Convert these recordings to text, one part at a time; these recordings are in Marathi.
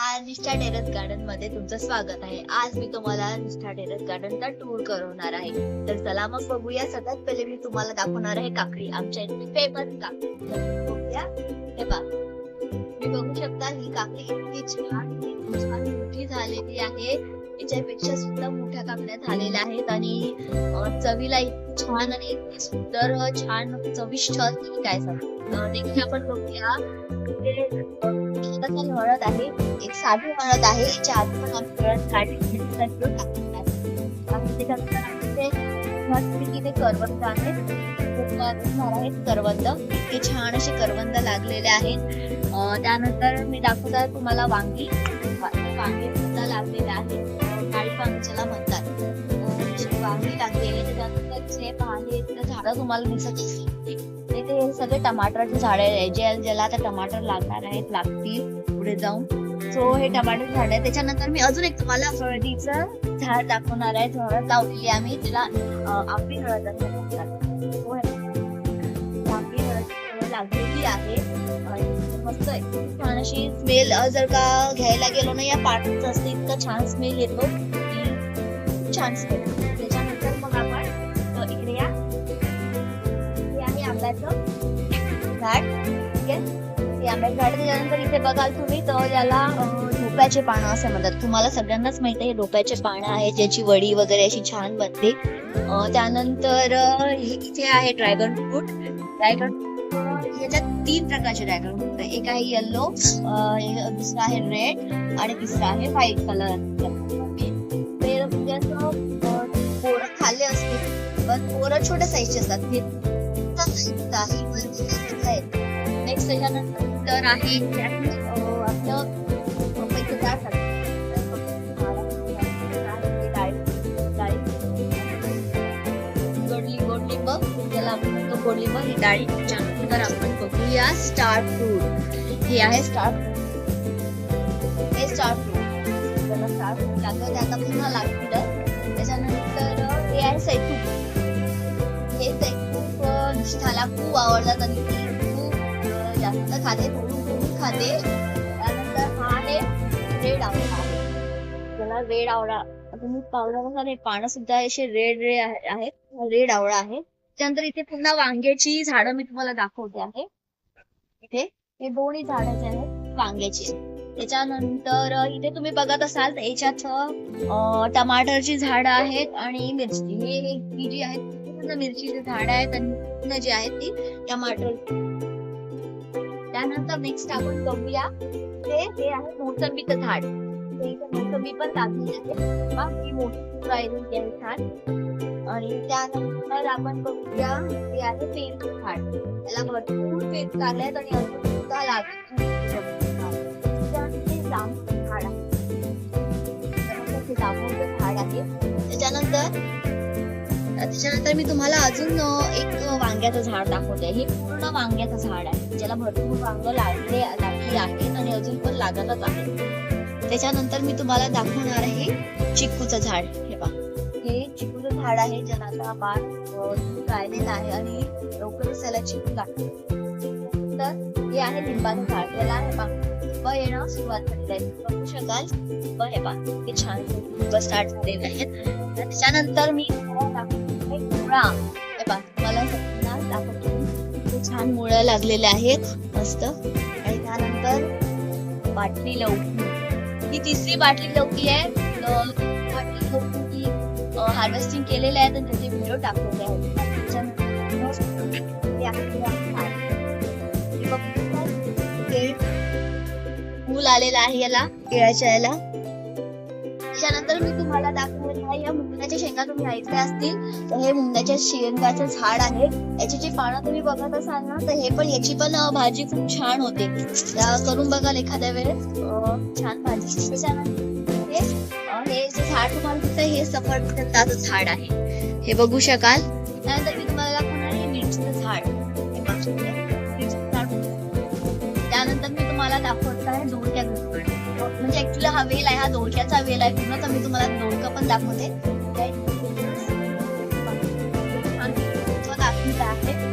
नमस्कार निष्ठा टेरस गार्डनमध्ये तुमचं स्वागत आहे. आज मी तुम्हाला निष्ठा टेरस गार्डनचा टूर करवणार आहे. तर चला मग बघूया सगळ्यात पहिले मी तुम्हाला दाखवणार आहे काकडी. आमच्या इथली फेमस काकडी. बघूया. हे बघा मी बघू शकता ही काकडी इतकी छान इतकी छान मोठी झालेली आहे. याच्यापेक्षा सुद्धा मोठ्या काकड्या झालेल्या आहेत आणि चवीला इतकी छान आणि इतकी सुंदर छान चविष्ट असते काय सांगू? देखील आपण बघूया. इथे, म्हणत आहे. एक साधू म्हणत आहे याच्या आधी पण आम्ही हळद काढली त्याच्यात टाकलेलं आहे. आम्ही ते मस्तपैकी करवंद आहेत. आहेत करवंद हे छान असे करवंद लागलेले आहेत. त्यानंतर मी दाखवत तुम्हाला वांगी. वा- वांगे सुद्धा लागलेले आहेत. काळी वांगी ज्याला म्हणतात वांगी लागलेली त्याच्यानंतर जे आहे आता तुम्हाला दिसत ते सगळे टमाटरचे झाडे आहे. जे ज्याला आता टमाटर लागणार आहेत लागतील पुढे जाऊन. सो हे टमाटर झाड आहे त्याच्यानंतर मी अजून एक तुम्हाला हळदीचं झाड दाखवणार आहे. हळद लावलेली आहे आम्ही. तिला आपली आंबी हळद असं म्हणतात. हो, हळद लागलेली आहे. मस्त छान अशी स्मेल जर का घ्यायला गेलो ना या पाण्याचं असते इतकं छान स्मेल येतो छान स्मेल आंब्याचं झाड ठीक आहे? आंब्याचं झाड त्याच्यानंतर इथे बघाल तुम्ही तर याला अं, ढोप्याचे पानं असं म्हणतात. तुम्हाला सगळ्यांनाच माहिती आहे ढोप्याचे पानं आहे ज्याची वडी वगैरे अशी छान बनते. त्यानंतर हे इथे आहे ड्रॅगन फ्रूट ड्रॅगन याच्यात तीन प्रकारचे ड्रॅगन फ्रूट आहे एक आहे येल्लो दुसरा आहे रेड आणि तिसरा आहे व्हाईट कलर ते म्हणजे पोरं खाल्ले असतील पण पोरं छोट्या साईजचे असतात. हे नेक्स्ट त्याच्यानंतर आहे. आपलं पपईचं झाड गोडलिंब त्याला आपण म्हणतो गोडलिंब ही डाळी त्याच्यानंतर आपण बघूया स्टार फ्रूट हे आहे स्टार हे स्टार फ्रूट त्याला स्टार फ्रूट लागतं ते पुन्हा लागतील. त्याच्यानंतर हे आहे सैतूक हे सैतूक अं, खूप आवडतात आणि ती खूप जास्त खाते तोडून खाते. त्यानंतर हा आहे रेड आवळा. त्याला रेड आवळा तुम्ही पावला बघा हे पानं सुद्धा असे रेड रेड आहेत. रेड आवळा आहे. त्यानंतर इथे पुन्हा वांग्याची झाडं मी तुम्हाला दाखवते आहे. इथे हे दोन्ही झाडं जे आहेत वांग्याची त्याच्यानंतर इथे तुम्ही बघत असाल तर याच्यात टमाटरची झाडं आहेत आणि मिरची. हे ही जी आहेत पूर्ण मिरचीची झाड आहेत त्यांना जे जी आहेत ती टमाटर. त्यानंतर नेक्स्ट आपण बघूया ते हे आहे मोसंबीचं झाड. मोसंबी पण लागली जाते बाकी ही मोठी राहिलेली आहे झाड. आणि त्यानंतर आपण बघूया हे आहे पेरूचं झाड. त्याला भरपूर पेरू लागले आहेत आणि अजून सुद्धा लागत झाड आहे. त्याच्यानंतर त्याच्यानंतर मी तुम्हाला अजून एक वांग्याचं झाड दाखवते. हे पूर्ण वांग्याचं झाड आहे. ज्याला भरपूर वांग लागले लागली आहेत आणि अजून पण लागतच आहे त्याच्यानंतर मी तुम्हाला दाखवणार आहे चिक्कूचं झाड. हे पहा. हे चिक्कूचं झाड आहे ज्याला आता बाळ आहे आणि लवकरच त्याला चिकू लागते तर हे आहे लिंबाचं झाड. त्याला हे पहा. लिंब येणं सुरुवात झालेली आहे. बघू शकाल. लिंब हे पहा. हे छान लिंब स्टार्ट झालेले आहेत तर त्याच्यानंतर मी दाखवतो मुळा हे तुम्हाला सगळ्यांना दाखवते. छान मुळ्या लागलेल्या आहेत. मस्त. आणि त्यानंतर बाटली लवकी ही तिसरी बाटली लवकी आहे. बाटली लवकी हार्वेस्टिंग केलेले आहेत आणि त्याचे व्हिडिओ टाकलेले आहेत. त्याच्यानंतर ते फूल आलेलं आहे याला केळाच्या याला. त्याच्यानंतर मी तुम्हाला दाखवणार आहे या मुंगाच्या शेंगा तुम्ही ऐकल्या असतील. तर हे मुंगाच्या शेंगाचं झाड आहे. याची जी पानं तुम्ही बघत असाल ना तर हे पण याची पण भाजी खूप छान होते. करून बघाल एखाद्या वेळेस. छान भाजी. त्याच्यानंतर हे जे झाड तुम्हाला दिसतं हे सफरचंदाचं झाड आहे. हे बघू शकाल. त्यानंतर मी तुम्हाला दाखवणार आहे मिरचीचं झाड. हे मिरचीचं झाड त्यानंतर मी तुम्हाला दाखवत आहे दोडक्या झाड म्हणजे ऍक्च्युली हा वेल आहे हा दोडक्याचा वेल आहे. पूर्ण तर मी तुम्हाला दोडकं पण दाखवते. तो दाखवत आहे.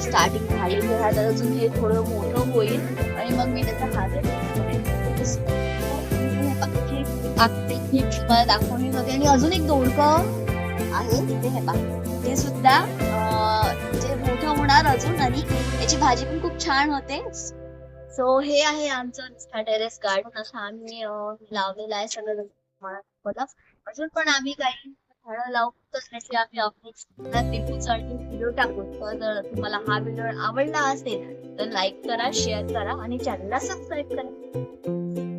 स्टार्टिंग झालेली आहे आता अजून हे थोडं मोठं होईल आणि मग मी त्याचा हात करेन हे तुम्हाला दाखवली होते आणि अजून एक दोडकं आहे ते हे बघा ते सुद्धा जे मोठं होणार अजून आणि याची भाजी पण खूप छान होते. सो हे आहे आमचं टेरेस गार्डन असं आम्ही लावलेलं आहे सगळं तुम्हाला अजून पण आम्ही काही झाडं लावू त्याची आम्ही अपडेट व्हिडिओ टाकू तर जर तुम्हाला हा व्हिडिओ आवडला असेल तर लाईक करा शेअर करा आणि चॅनलला सबस्क्राईब करा.